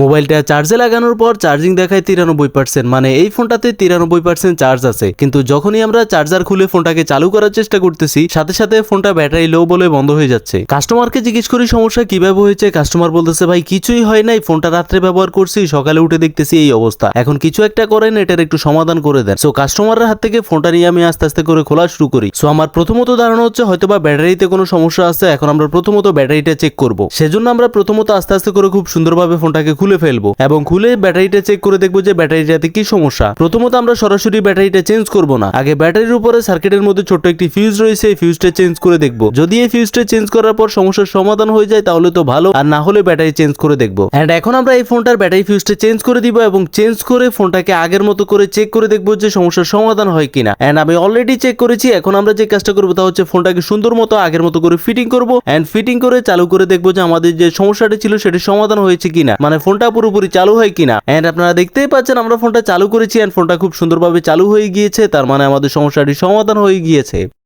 মোবাইলটা চার্জে লাগানোর পর চার্জিং দেখায় তিরানব্বই পার্সেন্ট মানে এই ফোনটাতে তিরানব্বই পার্সেন্ট চার্জ আছে। কিন্তু যখনই আমরা চার্জার খুলে ফোনটাকে চালু করার চেষ্টা করতেছি, সাথে সাথে ফোনটা ব্যাটারি লো বলে বন্ধ হয়ে যাচ্ছে। কাস্টমারকে জিজ্ঞেস করি, সমস্যা কীভাবে হয়েছে? কাস্টমার বলতেছে, ভাই, কিছুই হয় নাই। ফোনটা রাত্রে ব্যবহার করছি, সকালে উঠে দেখতেছি এই অবস্থা। এখন কিছু একটা করেন, এটার একটু সমাধান করে দেন। সো কাস্টমারের হাত থেকে ফোনটা নিয়ে আমি আস্তে আস্তে করে খোলা শুরু করি। সো আমার প্রথমত ধারণা হচ্ছে, হয়তোবা ব্যাটারিতে কোনো সমস্যা আছে, এখন আমরা প্রথমত ব্যাটারিটা চেক করব। সেজন্য আমরা প্রথমত আস্তে আস্তে করে খুব সুন্দরভাবে ফোনটাকে খুলে ফেলব। এবং খুলে ব্যাটারিটা চেক করে দেখব যে ব্যাটারিটাতে কি সমস্যা। প্রথমত আমরা সরাসরি ব্যাটারিটা চেঞ্জ করব না। আগে ব্যাটারির উপরে সার্কিটের মধ্যে ছোট্ট একটি ফিউজ রয়েছে, এই ফিউজটা চেঞ্জ করে দেখব। যদি এই ফিউজটা চেঞ্জ করার পর সমস্যার সমাধান হয়ে যায়, তাহলে তো ভালো। আর না হলে ব্যাটারি চেঞ্জ করে দেখব। এন্ড এখন আমরা এই ফোনটার ব্যাটারি ফিউজটা চেঞ্জ করে দিব এবং চেঞ্জ করে ফোনটাকে আগের মতো করে চেক করে দেখব যে সমস্যার সমাধান হয় কিনা। এন্ড আমি অলরেডি চেক করেছি, এখন আমরা যে কাজটা করব তা হচ্ছে ফোনটাকে সুন্দর মতো আগের মতো করে ফিটিং করব। এন্ড ফিটিং করে চালু করে দেখব যে আমাদের যে সমস্যাটা ছিল সেটি সমাধান হয়েছে কিনা। মানে ফোনটা পুরোপুরি চালু হয় কিনা? অ্যান্ড আপনারা দেখতেই পাচ্ছেন আমরা ফোনটা চালু করেছি অ্যান্ড ফোনটা খুব সুন্দরভাবে চালু হয়ে গিয়েছে, তার মানে আমাদের সমস্যাটি সমাধান হয়ে গিয়েছে।